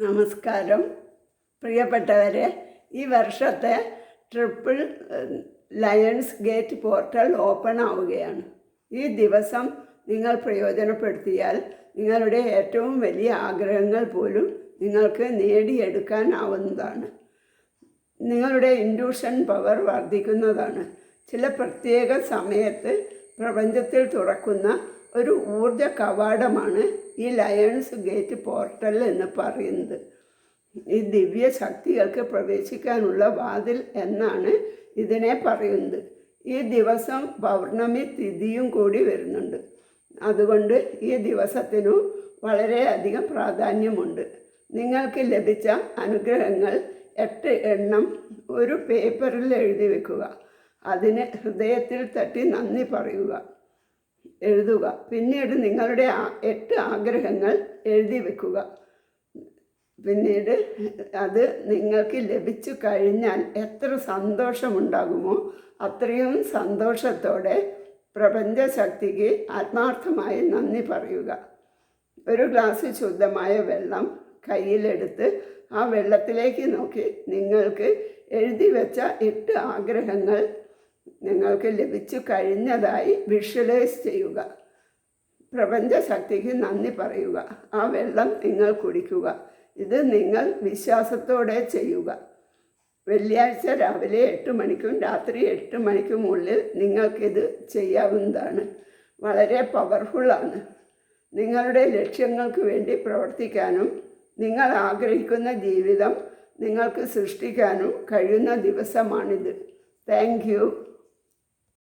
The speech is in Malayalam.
നമസ്കാരം. പ്രിയപ്പെട്ടവരെ ഈ വർഷത്തെ triple lions gate portal open ആവുകയാണ്. ഈ ദിവസം നിങ്ങൾ പ്രയോജനപ്പെടുത്തിയാൽ നിങ്ങളുടെ ഏറ്റവും വലിയ ആഗ്രഹങ്ങൾ പോലും നിങ്ങൾക്ക് നേടിയെടുക്കാനാവുന്നതാണ് നിങ്ങളുടെ ഇൻഡ്യൂഷൻ പവർ വർദ്ധിക്കുന്നതാണ്. ചില പ്രത്യേക സമയത്ത് പ്രപഞ്ചത്തിൽ തുറക്കുന്ന ഒരു ഊർജ കവാടമാണ് ഈ ലയൺസ് ഗേറ്റ് പോർട്ടൽ എന്ന് പറയുന്നത്. ഈ ദിവ്യ ശക്തികൾക്ക് പ്രവേശിക്കാനുള്ള വാതിൽ എന്നാണ് ഇതിനെ പറയുന്നത്. ഈ ദിവസം പൗർണമി തിഥിയും കൂടി വരുന്നുണ്ട്. അതുകൊണ്ട് ഈ ദിവസത്തിനു വളരെയധികം പ്രാധാന്യമുണ്ട്. നിങ്ങൾക്ക് ലഭിച്ച അനുഗ്രഹങ്ങൾ എട്ട് എണ്ണം ഒരു പേപ്പറിൽ എഴുതി വെക്കുക. അതിന് ഹൃദയത്തിൽ തട്ടി നന്ദി പറയുക. എഴുതുക. പിന്നീട് നിങ്ങളുടെ എട്ട് ആഗ്രഹങ്ങൾ എഴുതി വെക്കുക. പിന്നീട് അത് നിങ്ങൾക്ക് ലഭിച്ചു കഴിഞ്ഞാൽ എത്ര സന്തോഷമുണ്ടാകുമോ അത്രയും സന്തോഷത്തോടെ പ്രപഞ്ചശക്തിക്ക് ആത്മാർത്ഥമായി നന്ദി പറയുക. ഒരു ഗ്ലാസ് ശുദ്ധമായ വെള്ളം കയ്യിലെടുത്ത് ആ വെള്ളത്തിലേക്ക് നോക്കി നിങ്ങൾക്ക് എഴുതി വെച്ച എട്ട് ആഗ്രഹങ്ങൾ നിങ്ങൾക്ക് ലഭിച്ചു കഴിഞ്ഞതായി വിഷ്വലൈസ് ചെയ്യുക. പ്രപഞ്ചശക്തിക്ക് നന്ദി പറയുക. ആ വെള്ളം നിങ്ങൾ കുടിക്കുക. ഇത് നിങ്ങൾ വിശ്വാസത്തോടെ ചെയ്യുക. വെള്ളിയാഴ്ച രാവിലെ എട്ട് മണിക്കും രാത്രി എട്ട് മണിക്കും ഉള്ളിൽ നിങ്ങൾക്കിത് ചെയ്യാവുന്നതാണ്. വളരെ പവർഫുള്ളാണ് നിങ്ങളുടെ ലക്ഷ്യങ്ങൾക്ക് വേണ്ടി പ്രവർത്തിക്കാനും നിങ്ങൾ ആഗ്രഹിക്കുന്ന ജീവിതം നിങ്ങൾക്ക് സൃഷ്ടിക്കാനും കഴിയുന്ന ദിവസമാണിത്. Thank you.